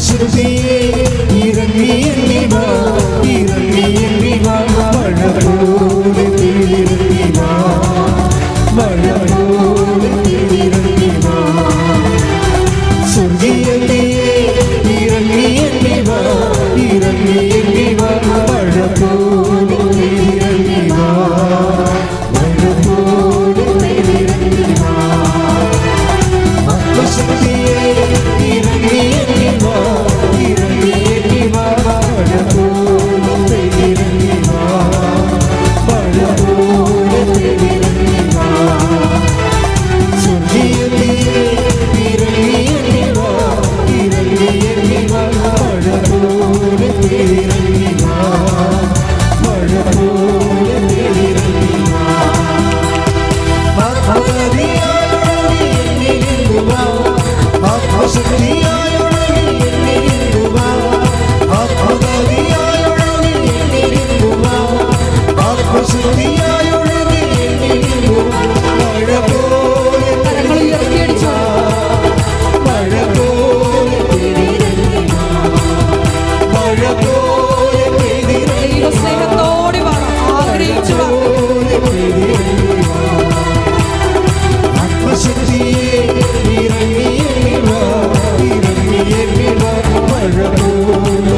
യേശുവേ ഇറങ്ങി എന്നിവ ഇറങ്ങി Oh,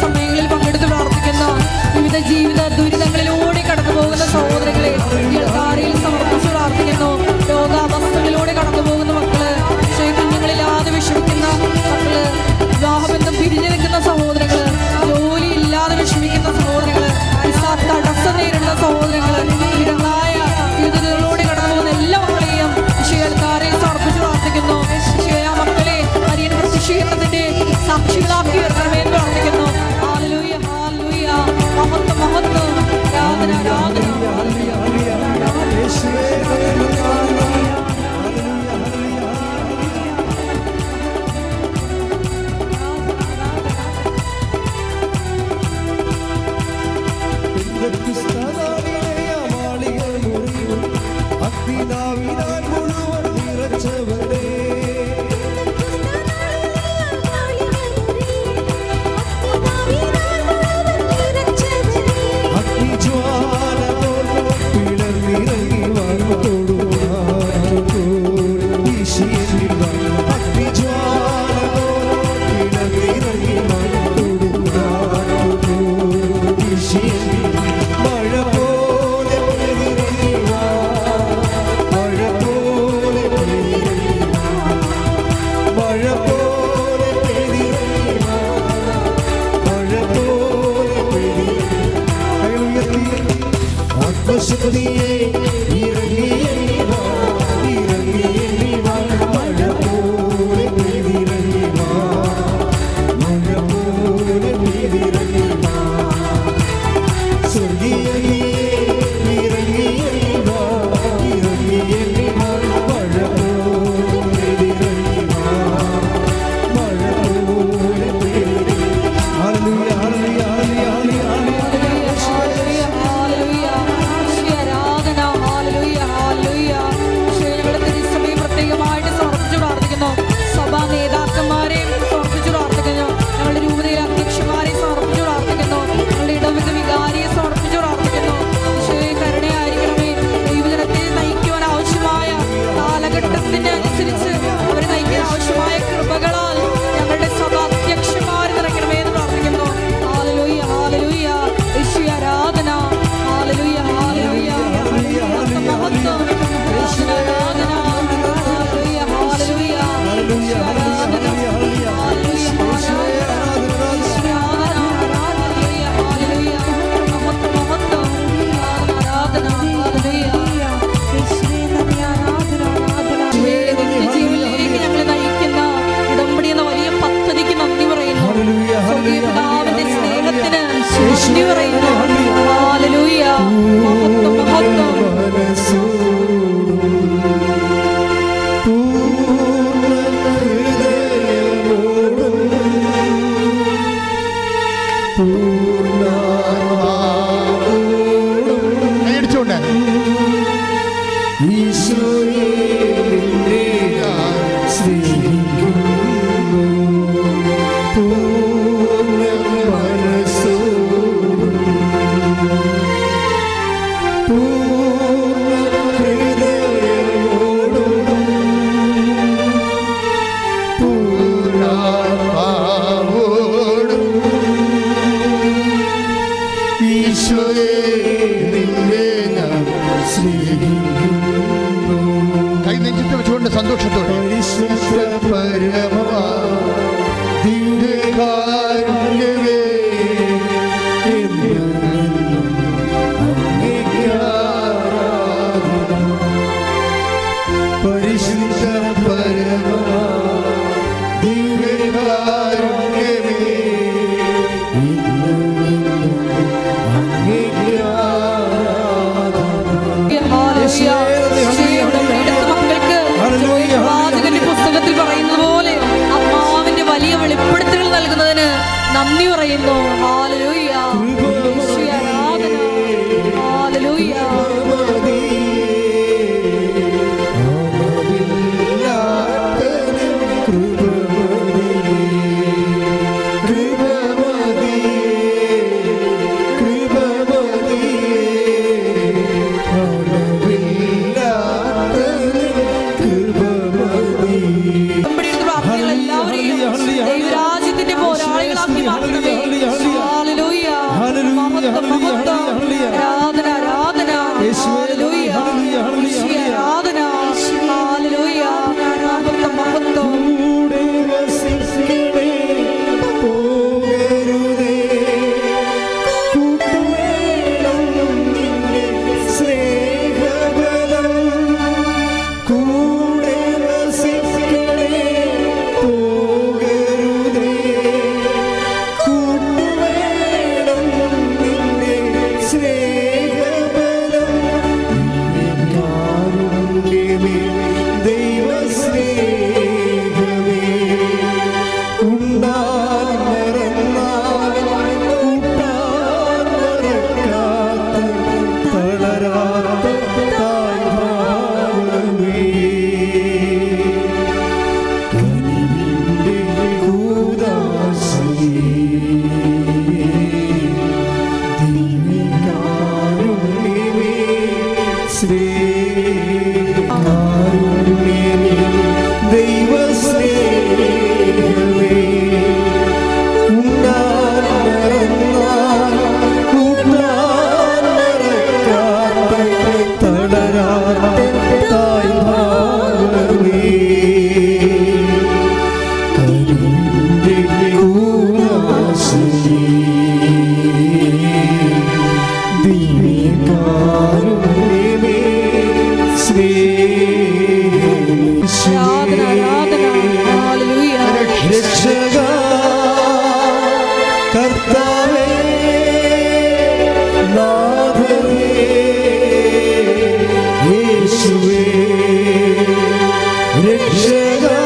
സമയങ്ങളിൽ പങ്കെടുത്ത് പ്രാർത്ഥിക്കുന്ന വിവിധ ജീവിത സന്തോഷത്തോടെ. പരിശുദ്ധ പരമമാ chega.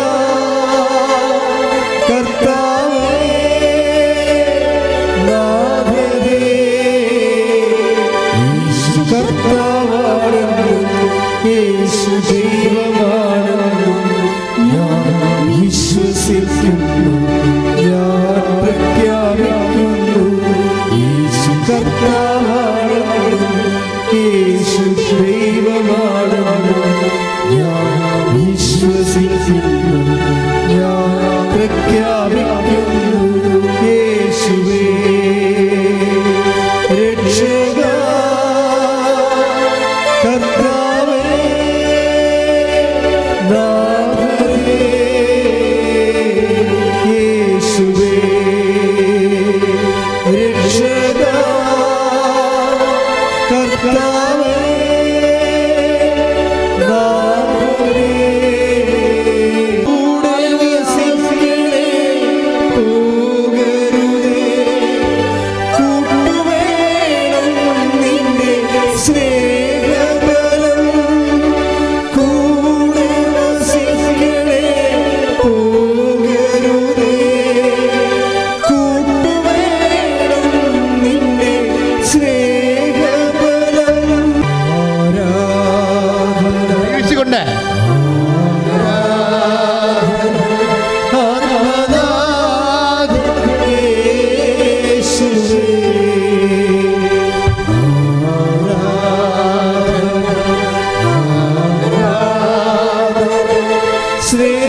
Hello. Sri